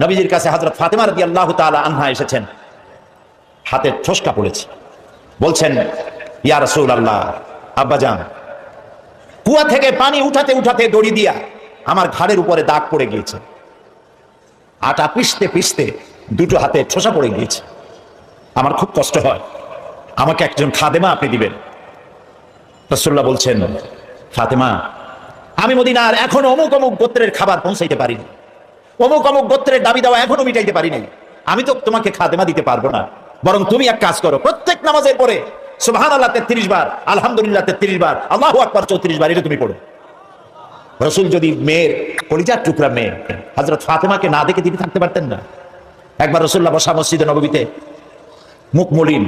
নবীজির কাছে হজরত ফাতেমা রদি আল্লাহ তালা আনহা এসেছেন। হাতে ঠোসকা পড়েছে। বলছেন, ইয়া রসুল আল্লাহ আব্বাজান কুয়া থেকে পানি উঠাতে উঠাতে দড়ি দিয়া আমার ঘাড়ের উপরে দাগ পড়ে গিয়েছে। আটা পিষতে পিষতে দুটো হাতে ঠোসা পড়ে গিয়েছে। আমার খুব কষ্ট হয়। আমাকে একজন খাদেমা আপনি দিবেন। রসুল্লাহ বলছেন, ফাতেমা, আমি মদিনার এখন অমুক অমুক গোত্রের খাবার পৌঁছাইতে পারিনি। অমুক অমুক গোত্রের দাবি দেওয়া এখনও মিটাইতে পারিনি। আমি তো তোমাকে খাদেমা দিতে পারব না। বরং তুমি এক কাজ করো, প্রত্যেক নামাজের পরে সুবহান আল্লাহ তেত্রিশ বার, আলহামদুলিল্লাহ তেত্রিশ বার, আল্লাহ আকবর চৌত্রিশ বার এটা তুমি পড়ো। রসুল যদি মেয়ের কলিজার টুকরা মেয়ে হজরত ফাতেমাকে না দেখে তিনি থাকতে পারতেন না। একবার রসুল্লাহ বসা মসজিদে নবীতে মুখ মলিন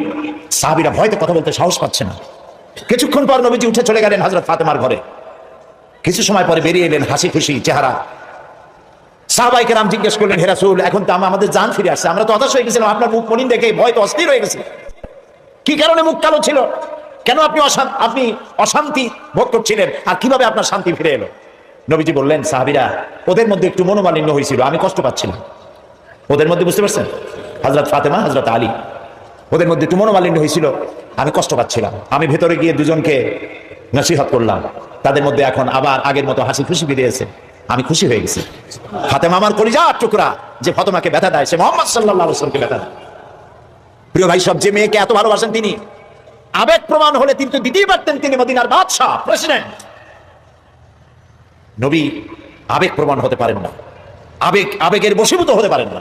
সাহাবিরা ভয়তে কথা বলতে সাহস পাচ্ছে না। কিছুক্ষণ পর নবীজি উঠে চলে গেলেন হাজরত ফাতেমার ঘরে। কিছু সময় পরে বেরিয়ে এলেন হাসি খুশি চেহারা সাহবাইকে রাম জিজ্ঞেস করলেন হেরাসুল এখন তো আমাদের জান ফিরে আসছে। আমরা তো হতাশ হয়ে গেছিলাম। আপনার মুখ মলিন দেখে ভয় তো অস্থির হয়ে গেছে। কি কারণে মুখ কালো ছিল? কেন আপনি আপনি অশান্তি ভোগ করছিলেন? আর কীভাবে আপনার শান্তি ফিরে এলো? নবীজি বললেন, সাহাবিরা, ওদের মধ্যে একটু মনোমালিন্য হয়েছিল। আমি কষ্ট পাচ্ছিলাম। ওদের মধ্যে বুঝতে পারছেন? হজরত ফাতেমা হজরত আলী, ওদের মধ্যে একটু মনোমালিন্য হয়েছিল। আমি কষ্ট পাচ্ছিলাম। আমি ভেতরে গিয়ে দুজনকে নসিহত করলাম। তাদের মধ্যে এখন আবার আগের মতো হাসি খুশি ফিরেছে আমি খুশি হয়ে গেছি। ফাতেমা আমার কলিজার টুকরা, যে ফতমাকে ব্যথা দেয়, সে মোহাম্মদ সাল্লাহ আলসালামকে ব্যথা দেয়। প্রিয় ভাই, সব যে মেয়েকে এত ভালোবাসেন তিনি, আবেগ প্রমাণ হলে তিনি তো দিতেই পারতেন তিনি মদিনার বাদশাহ প্রেসিডেন্ট নবী আবেগ প্রমাণ হতে পারেন না। আবেগ, আবেগের বশীভূত হতে পারেন না।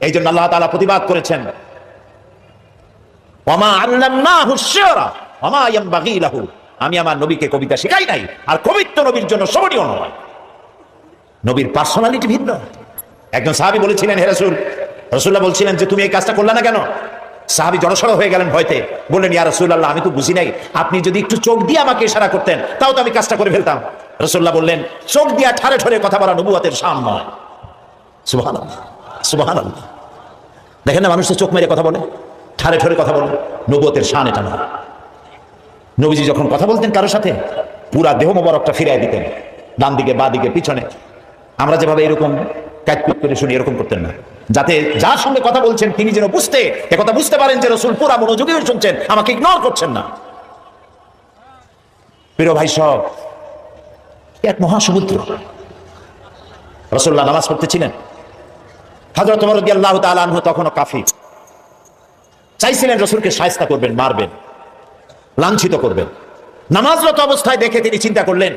এই জন্য আল্লাহ তাআলা প্রতিবাদ করেছেন আমি আমার নবীকে কবিতা শেখাই নাই, আর কবিত্ব নবীর জন্য শোভনীয় নয়। নবীর পার্সোনালিটি ভিন্ন। একজন সাহাবি বলেছিলেন, হে রসুল রসুল্লাহ বলছিলেন যে তুমি এই কাজটা করলে না কেন? সাহাবি জড়সড় হয়ে গেলেন ভয়তে। বললেন, ইয়া রাসূলুল্লাহ, আমি তো বুঝি নাই। আপনি যদি একটু চোখ দিয়ে আমাকে ইশারা করতেন, তাও তো আমি কাজটা করে ফেলতাম। রাসূলুল্লাহ বললেন, চোখ দিয়া ঠারে ঠরে কথা বলা নবুয়তের শান নয়। সুবহানাল্লাহ সুবহানাল্লাহ। দেখেন না, মানুষ তো চোখ মেরে কথা বলে ঠারে ঠরে কথা বলে, নবুয়তের শান এটা নয়। নবীজি যখন কথা বলতেন কারোর সাথে, পুরা দেহ মোবারকটা ফিরাই দিতেন, ডান দিকে, বা দিকে, পিছনে। আমরা যেভাবে এরকম কাজপিট করে শুনি, এরকম করতেন না। যাতে যার সঙ্গে কথা বলছেন, তিনি যেন বুঝতে কথা বুঝতে পারেন যে রসুল পুরা মনোযোগী হয়ে শুনছেন, আমাকে ইগনোর করছেন না। প্রিয় ভাই সব এক মহাসমুদ্র। রসুল্লাহ নামাজ পড়তেছিলেন হাজরত তোমার আল্লাহ তালু তখনও কাফি। চাইছিলেন রসুলকে সায়স্তা করবেন, মারবেন, লাঞ্ছিত করবেন। নামাজরত অবস্থায় দেখে তিনি চিন্তা করলেন,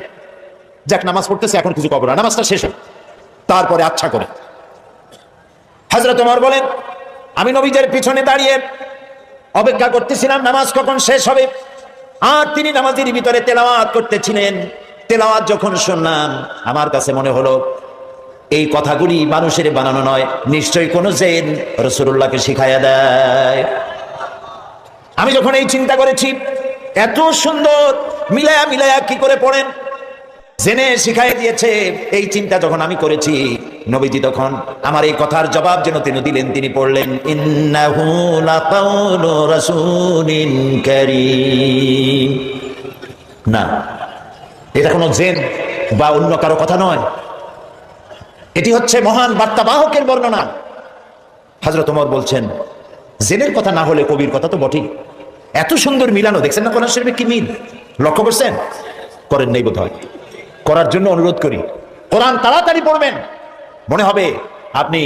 যাক নামাজ পড়তেছে, এখন কিছু কবর নামাজটা শেষ হোক। তারপরে আচ্ছা করে। হাজরত ওমর বলেন, আমি নবীজের পিছনে দাঁড়িয়ে অপেক্ষা করতেছিলাম, নামাজ কখন শেষ হবে? আর তিনি নামাজের ভিতরে তেলাওয়াত করতেছিলেন। তেলাওয়াত যখন শুনলাম, আমার কাছে মনে হলো, এই কথাগুলি মানুষের বানানো নয়, নিশ্চয়ই কোনো জেন রসুল্লাহকে শিখাইয়া দেয়। আমি যখন এই চিন্তা করেছি, এত সুন্দর, মিলায়া মিলায়া কি করে পড়েন? জেনে শিখাই দিয়েছে এই চিন্তা যখন আমি করেছি, নবীজি তখন আমার এই কথার জবাব যেন তিনি দিলেন, তিনি পড়লেন না, এটা কোনো জেন বা অন্য কারও কথা নয়। এটি হচ্ছে মহান বার্তাবাহকের বর্ণনা। হযরত ওমর বলছেন, জেনের কথা না হলে কবির কথা তো বটেই। এত সুন্দর মিলানো, দেখছেন না কোরআন শরীফে কি মিল? লক্ষ্য করছেন? করেন নেই বোধ হয় করার জন্য অনুরোধ করি। কোরআন তাড়াতাড়ি পড়বেন। মনে হবে আপনি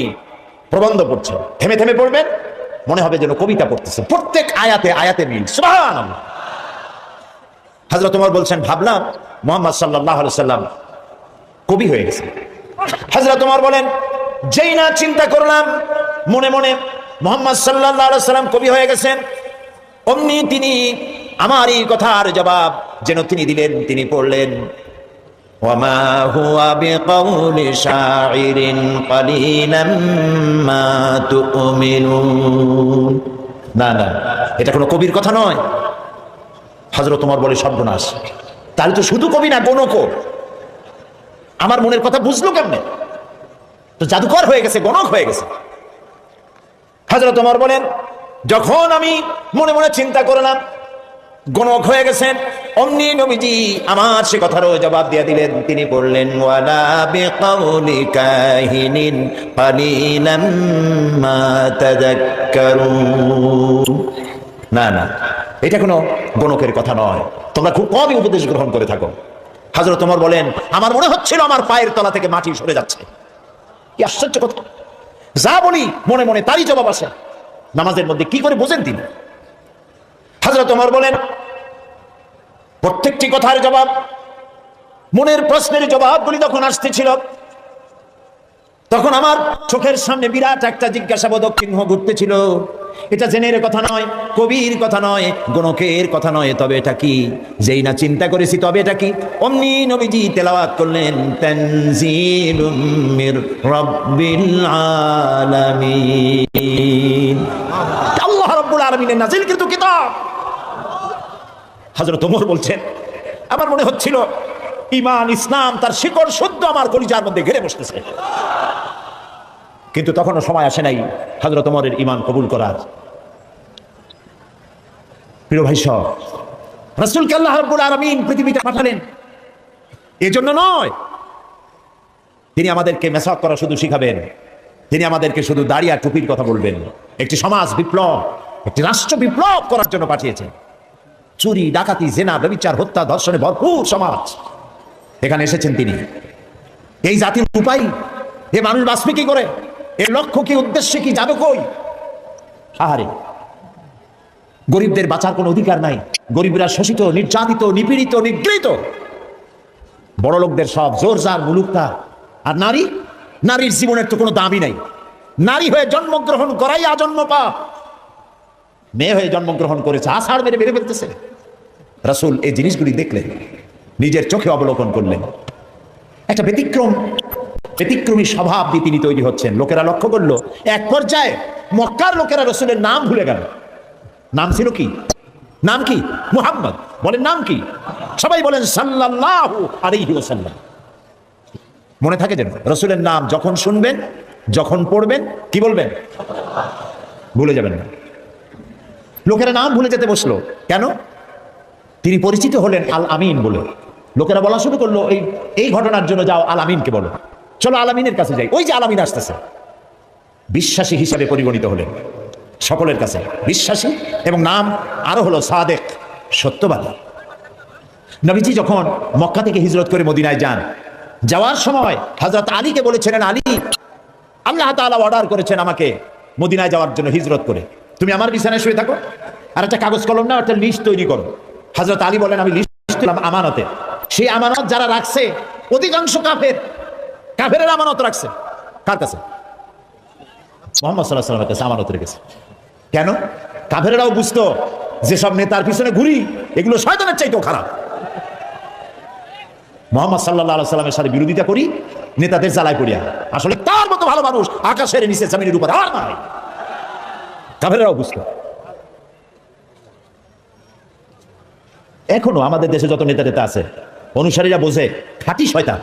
প্রবন্ধ পড়ছেন। থেমে থেমে পড়বেন। মনে হবে যেন কবিতা পড়তেছেন। প্রত্যেক আয়াতে আয়াতে মিল। সুবহানাল্লাহ। হযরত ওমর বলছেন, ভাবলাম মোহাম্মদ আলাইহি সাল্লাম কবি হয়ে গেছে হযরত ওমর বলেন, যেই না চিন্তা করলাম, মনে মনে মোহাম্মদ আলাইহি সাল্লাম কবি হয়ে গেছেন। অমনি তিনি আমার এই কথার জবাব যেন তিনি দিলেন, তিনি পড়লেন। وما هو بقول شاعر قليلا ما تؤمنون না না এটা কোনো কবির কথা নয় হজরত তোমার বলে সর্বনাশ তাহলে তো শুধু কবি না গণক আমার মনের কথা বুঝলো কেমনে তো জাদুকর হয়ে গেছে গণক হয়ে গেছে হজরত তোমার বলেন যখন আমি মনে মনে চিন্তা করলাম গণক হয়ে গেছেন। অমনি নবীজি আমার সে কথারও জবাব দিয়ে দিলেন। তিনি বললেন, ওয়ালা না না, এটা কোনো গণকের কথা নয়। তোমরা খুব কমই উপদেশ গ্রহণ করে থাকো। হাজরত তোমার বলেন, আমার মনে হচ্ছিল আমার পায়ের তলা থেকে মাটি সরে যাচ্ছে। কি আশ্চর্য কথা। যা বলি মনে মনে তারই জবাব আসে। নামাজের মধ্যে কি করে বোঝেন তিনি? হাজরত তোমার বলেন। প্রত্যেকটি কথার জবাব, মনের প্রশ্নের জবাবগুলি যখন আসতেছিল, তখন আমার চোখের সামনে বিরাট একটা জিজ্ঞাসাবোধক চিহ্ন ঘুরতেছিল। এটা জেনের কথা নয়, কবির কথা নয়, গণকের কথা নয়, তবে এটা কি? যেই না চিন্তা করেছি তবে এটা কি? অমনি নবীজি তেলাওয়াত করলেন, তানজিলুম মির রাব্বিল আলামিন। নাজিল কিন্তু কিতাব। হযরত ওমর বলছেন, আমার মনে হচ্ছিল ইমান ইসলাম, তার শিকড় শুদ্ধ আমার কলিজার মধ্যে ঘিরে বসতেছে। কিন্তু তখনও সময় আসে নাই হজরত ওমরের ইমান কবুল করার। প্রিয় ভাই সব, রসুলকে আল্লাহ রাব্বুল আলামিন পৃথিবীতে পাঠালেন। এজন্য নয়, তিনি আমাদেরকে মেসাক করা শুধু শিখাবেন, তিনি আমাদেরকে শুধু দাঁড়িয়ে টুপির কথা বলবেন। একটি সমাজ বিপ্লব, একটি রাষ্ট্র বিপ্লব করার জন্য পাঠিয়েছেন। চুরি, ডাকাতি, জেনা, ব্যবিচার, হত্যা, ধর্ষণে ভরপুর সমাজ। এখানে এসেছেন তিনি। এই জাতির উপায়? এ মানুষ বাঁচবে কি করে? এর লক্ষ্য কি, উদ্দেশ্যে কি যাবে কই? আহারে, গরিবদের বাঁচার কোনো অধিকার নাই। গরিবরা শোষিত, নির্যাতিত, নিপীড়িত, নিগৃহীত। বড় লোকদের সব জোর জার মুলুকতা। আর নারী? নারীর জীবনের তো কোনো দামই নাই। নারী হয়ে জন্মগ্রহণ করাই আজন্ম পা মেয়ে হয়ে জন্মগ্রহণ করেছে, আষাঢ় মেরে মেরে ফেলতেছে। রাসূল এই জিনিসগুলি দেখলেন, নিজের চোখে অবলোকন করলেন। একটা ব্যতিক্রম, ব্যতিক্রমী স্বভাব দিয়ে তিনি তৈরি হচ্ছেন। লোকেরা লক্ষ্য করল, এক পর্যায়ে মক্কার লোকেরা রসুলের নাম ভুলে গেল। নাম ছিল কি? নাম কি? মুহাম্মদ। বলেন নাম কি? সবাই বলেন সাল্লাল্লাহু আলাইহি ওয়াসাল্লাম। মনে থাকে যেন রসুলের নাম যখন শুনবেন, যখন পড়বেন, কি বলবেন? ভুলে যাবেন না। লোকেরা নাম ভুলে যেতে বসল। কেন? তিনি পরিচিত হলেন আল আমিন বলে। লোকেরা বলা শুরু করল, এই এই ঘটনার জন্য যাও আল আমিনকে বলো। চলো আল আমিনের কাছে যাই। ওই যে আল আমিন আসতেছে। বিশ্বাসী হিসাবে পরিগণিত হলেন সকলের কাছে। বিশ্বাসী এবং নাম আরও হলো সাদেক, সত্যবাদী। নবীজি যখন মক্কা থেকে হিজরত করে মদিনায় যান, যাওয়ার সময় হজরত আলীকে বলেছিলেন, আলী, আল্লাহ তাআলা অর্ডার করেছেন আমাকে মদিনায় যাওয়ার জন্য হিজরত করে। তুমি আমার বিছানায় শুয়ে থাকো। আর একটা কাগজ কলম না একটা লিস্ট তৈরি করো। হজরত আলী বলেন, আমি আমানতে। সেই আমানত যারা রাখছে, অধিকাংশ কাফের কাফের আমানত রাখছে। কার কাছে? মোহাম্মদ সাল্লাহ সাল্লামের কাছে আমানত রেখেছে কেন? কাফেরাও বুঝতো, যেসব নেতার পিছনে ঘুরি, এগুলো শয়তানের চাইতেও খারাপ। মোহাম্মদ সাল্লাহ সাল্লামের সাথে বিরোধিতা করি, নেতাদের জ্বালায় পড়িয়া আসলে তার মতো ভালো মানুষ আকাশের নিচে জমিনের উপর আর নাই। কাফেরাও বুঝতো। এখনও আমাদের দেশে যত নেতা নেতা আছে, অনুসারীরা বোঝে খাঁটি শয়তান।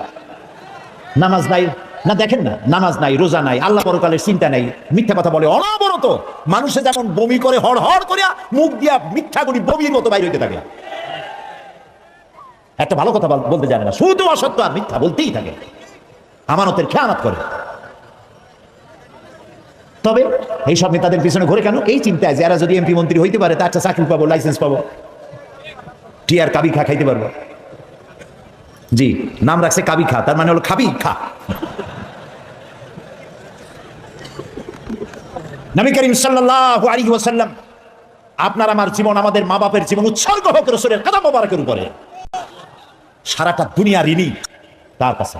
নামাজ নাই। না, দেখেন না, নামাজ নাই, রোজা নাই, আল্লাহ পরকালের চিন্তা নাই, মিথ্যা কথা বলে অনবরত মানুষে যেমন বমি করে হড় হড় করিয়া মুখ দিয়া মিথ্যা করি বমির মতো বাইর হইতে থাকে। একটা ভালো কথা বলতে জানে না, শুধু অসত্য আর মিথ্যা বলতেই থাকে। আমানতের খেয়ানত করে। তবে এইসব নেতাদের পিছনে ঘুরে কেন? এই চিন্তায় যারা যদি এমপি মন্ত্রী হইতে পারে, তার চাকরি পাবো, লাইসেন্স পাবো। টিয়ার কাবি খা, খাইতে পারব। জি, নাম রাখছে কাবি খা, তার মানে হলো খাবি খা। নবী করিম সাল্লাল্লাহু আলাইহি ওয়াসাল্লাম, আপনার আমার জীবন, আমাদের মা বাপের জীবন উৎসর্গ হোক রসুলের কাদা মোবারকের উপরে। সারাটা দুনিয়া ঋণী তার কাছে।